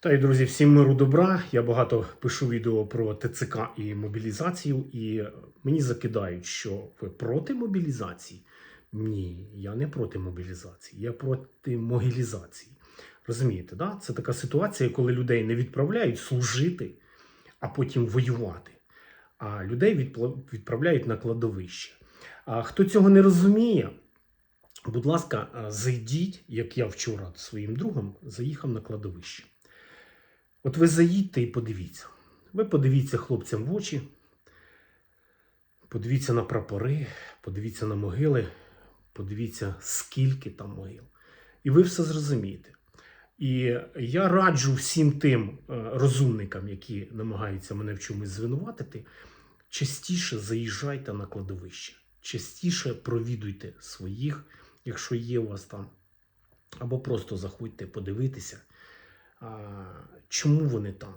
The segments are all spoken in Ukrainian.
Та й друзі, всім миру добра. Я багато пишу відео про ТЦК і мобілізацію, і мені закидають, що ви проти мобілізації. Ні, я не проти мобілізації, я проти могилізації. Розумієте, да? це така ситуація, коли людей не відправляють служити, а потім воювати. А людей відправляють на кладовище. А хто цього не розуміє, будь ласка, зайдіть, як я вчора своїм другом заїхав на кладовище. От ви заїдьте і подивіться. Ви подивіться хлопцям в очі, подивіться на прапори, подивіться на могили, подивіться, скільки там могил. І ви все зрозумієте. І я раджу всім тим е, розумникам, які намагаються мене в чомусь звинуватити, частіше заїжджайте на кладовище, частіше провідуйте своїх, якщо є у вас там, або просто заходьте подивитися, чому вони там.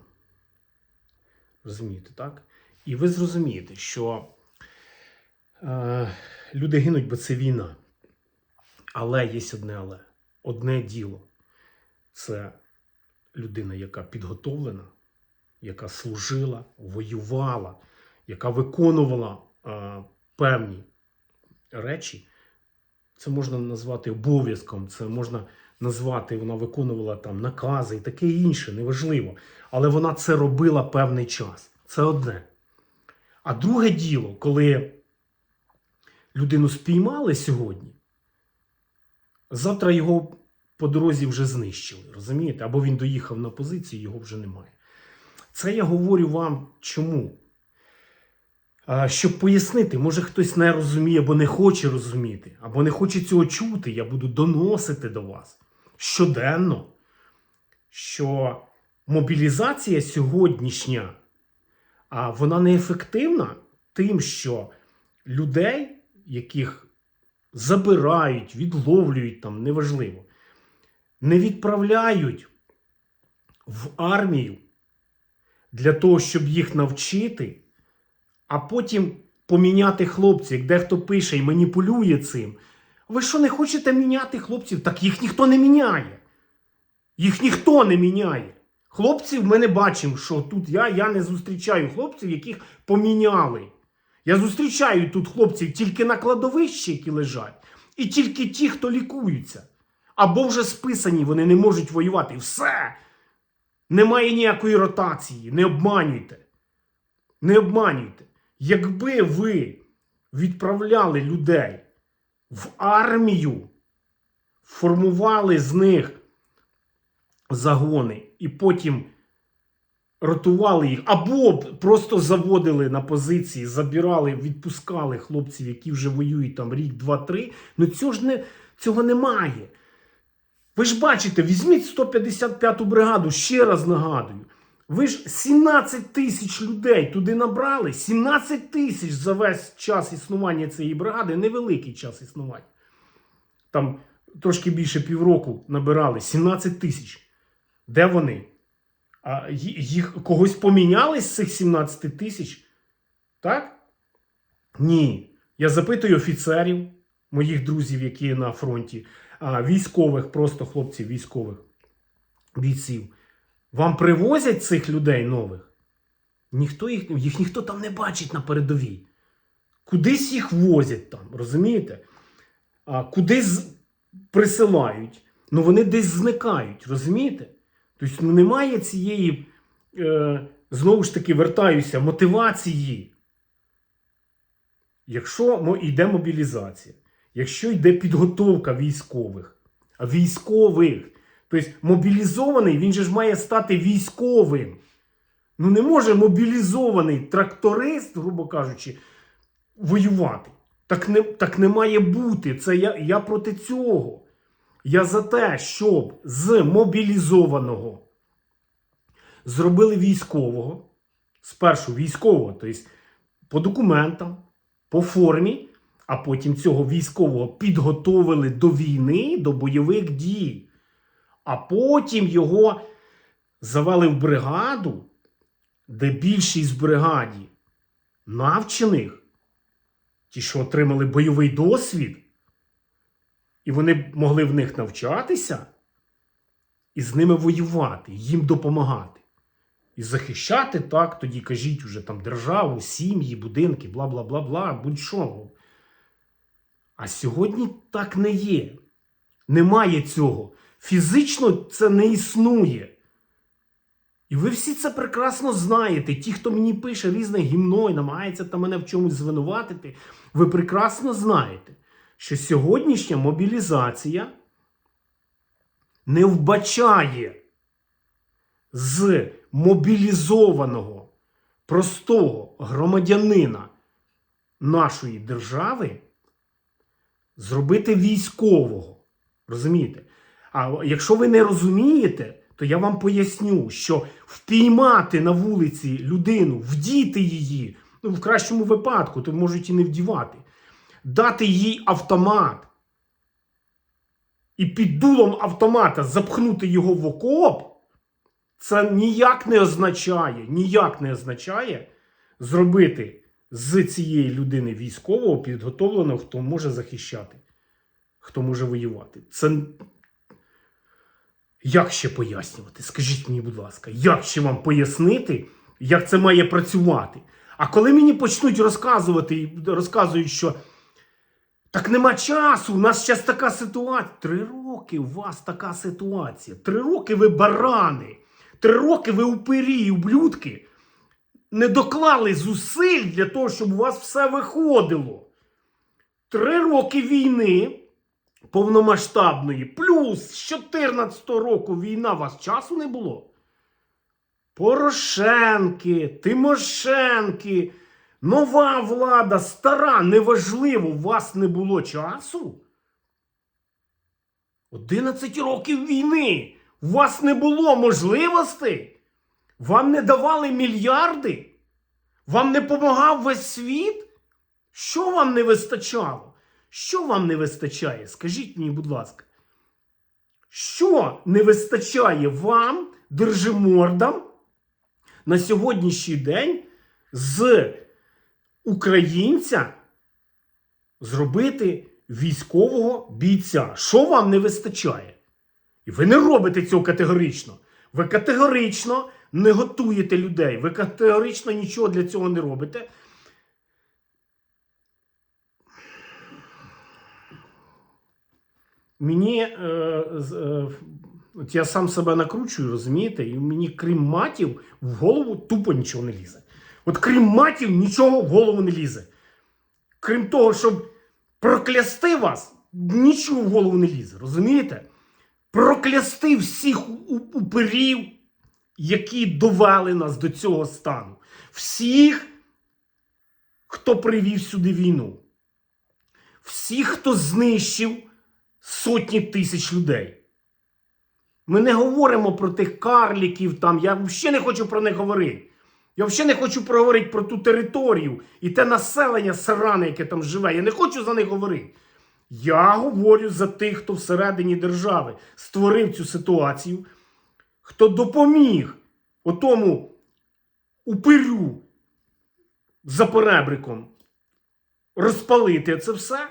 Розумієте, так? І ви зрозумієте, що е, люди гинуть, бо це війна. Але є одне але. Одне діло це людина, яка підготовлена, яка служила, воювала, яка виконувала е, певні речі. Це можна назвати обов'язком, це можна назвати, вона виконувала там накази і таке інше, неважливо. Але вона це робила певний час. Це одне. А друге діло, коли людину спіймали сьогодні, завтра його по дорозі вже знищили, розумієте? Або він доїхав на позицію, його вже немає. Це я говорю вам чому? Щоб пояснити, може хтось не розуміє або не хоче розуміти, або не хоче цього чути, я буду доносити до вас щоденно, що мобілізація сьогоднішня, а вона неефективна тим, що людей, яких забирають, відловлюють там, неважливо, не відправляють в армію для того, щоб їх навчити, а потім поміняти хлопців, дехто пише і маніпулює цим. Ви що не хочете міняти хлопців? Так їх ніхто не міняє. Їх ніхто не міняє. Хлопців ми не бачимо, що тут я, я не зустрічаю хлопців, яких поміняли. Я зустрічаю тут хлопців тільки на кладовищі, які лежать, і тільки ті, хто лікуються. Або вже списані, вони не можуть воювати. Все. Немає ніякої ротації. Не обманюйте. Не обманюйте. Якби ви відправляли людей в армію, формували з них загони і потім ротували їх, або просто заводили на позиції, забирали, відпускали хлопців, які вже воюють там рік, два, три. Ну цього ж не, цього немає. Ви ж бачите, візьміть 155-ту бригаду, ще раз нагадую. Ви ж 17 тисяч людей туди набрали. 17 тисяч за весь час існування цієї бригади, невеликий час існування. Там трошки більше півроку набирали 17 тисяч. Де вони? А їх когось поміняли з цих 17 тисяч? Так? Ні. Я запитую офіцерів, моїх друзів, які на фронті, військових, просто хлопців, військових бійців. Вам привозять цих людей нових? Ніхто їх, їх ніхто там не бачить на передовій. Кудись їх возять там, розумієте? А, кудись присилають. Ну вони десь зникають, розумієте? Тобто ну, немає цієї, е, знову ж таки, вертаюся, мотивації. Якщо йде мобілізація, якщо йде підготовка військових, а військових, тобто мобілізований, він же ж має стати військовим. Ну не може мобілізований тракторист, грубо кажучи, воювати. Так не, так не має бути. Це я, я проти цього. Я за те, щоб з мобілізованого зробили військового, спершу військового, тобто по документам, по формі, а потім цього військового підготовили до війни, до бойових дій, а потім його завели в бригаду, де більшість бригаді навчених, ті, що отримали бойовий досвід, і вони могли в них навчатися, і з ними воювати, їм допомагати. І захищати так, тоді кажіть уже там державу, сім'ї, будинки, бла бла бла бла, будь-що. А сьогодні так не є. Немає цього. Фізично це не існує. І ви всі це прекрасно знаєте. Ті, хто мені пише різне гімно і намагається там мене в чомусь звинуватити, ви прекрасно знаєте, що сьогоднішня мобілізація не вбачає з мобілізованого простого громадянина нашої держави зробити військового. Розумієте? А якщо ви не розумієте, то я вам поясню, що впіймати на вулиці людину, вдіти її, ну в кращому випадку, то можуть і не вдівати, дати їй автомат і під дулом автомата запхнути його в окоп, це ніяк не означає, ніяк не означає зробити з цієї людини військового підготовленого, хто може захищати, хто може воювати. Це як ще пояснювати? Скажіть мені, будь ласка, як ще вам пояснити, як це має працювати? А коли мені почнуть розказувати і розказують, що так нема часу, у нас зараз така ситуація. Три роки у вас така ситуація. Три роки ви барани. Три роки ви упирі і ублюдки не доклали зусиль для того, щоб у вас все виходило. Три роки війни повномасштабної, плюс з 14 року війна, у вас часу не було. Порошенки, Тимошенки, нова влада, стара, неважливо, у вас не було часу. 11 років війни. У вас не було можливостей. Вам не давали мільярди. Вам не помагав весь світ. Що вам не вистачало? Що вам не вистачає? Скажіть мені, будь ласка. Що не вистачає вам, держимордам, на сьогоднішній день з українця зробити військового бійця? Що вам не вистачає? І ви не робите цього категорично. Ви категорично не готуєте людей. Ви категорично нічого для цього не робите. Мені е, е, от я сам себе накручую, розумієте? І мені, крім матів, в голову тупо нічого не лізе. От крім матів, нічого в голову не лізе. Крім того, щоб проклясти вас, нічого в голову не лізе, розумієте? Проклясти всіх у- у- які довели нас до цього стану. Всіх, хто привів сюди війну. Всіх, хто знищив сотні тисяч людей. Ми не говоримо про тих карліків там. Я взагалі не хочу про них говорити. Я взагалі не хочу проговорити про ту територію і те населення сране, яке там живе. Я не хочу за них говорити. Я говорю за тих, хто всередині держави створив цю ситуацію, хто допоміг отому упирю за перебриком розпалити це все,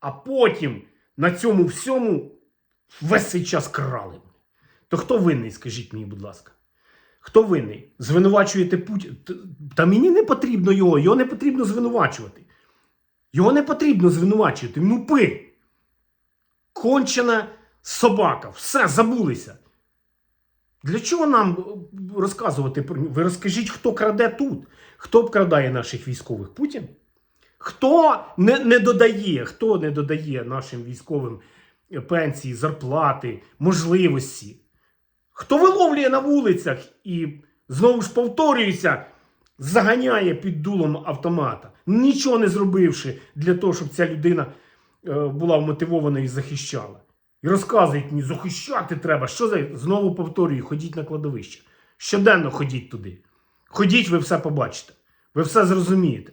а потім на цьому всьому весь цей час крали. То хто винний, скажіть мені, будь ласка? Хто винний? Звинувачуєте Путіна? Та мені не потрібно його, його не потрібно звинувачувати. Його не потрібно звинувачувати. Ну пи. Кончена собака. Все, забулися. Для чого нам е, розказувати про нього? Ви розкажіть, хто краде тут? Хто обкрадає наших військових? Путін? Хто не, не додає, хто не додає нашим військовим е, пенсії, зарплати, можливості? Хто виловлює на вулицях і знову ж повторюється, заганяє під дулом автомата, нічого не зробивши для того, щоб ця людина е, була вмотивована і захищала. І розказують мені, захищати треба. Що за знову повторюю, ходіть на кладовище. Щоденно ходіть туди. Ходіть, ви все побачите. Ви все зрозумієте.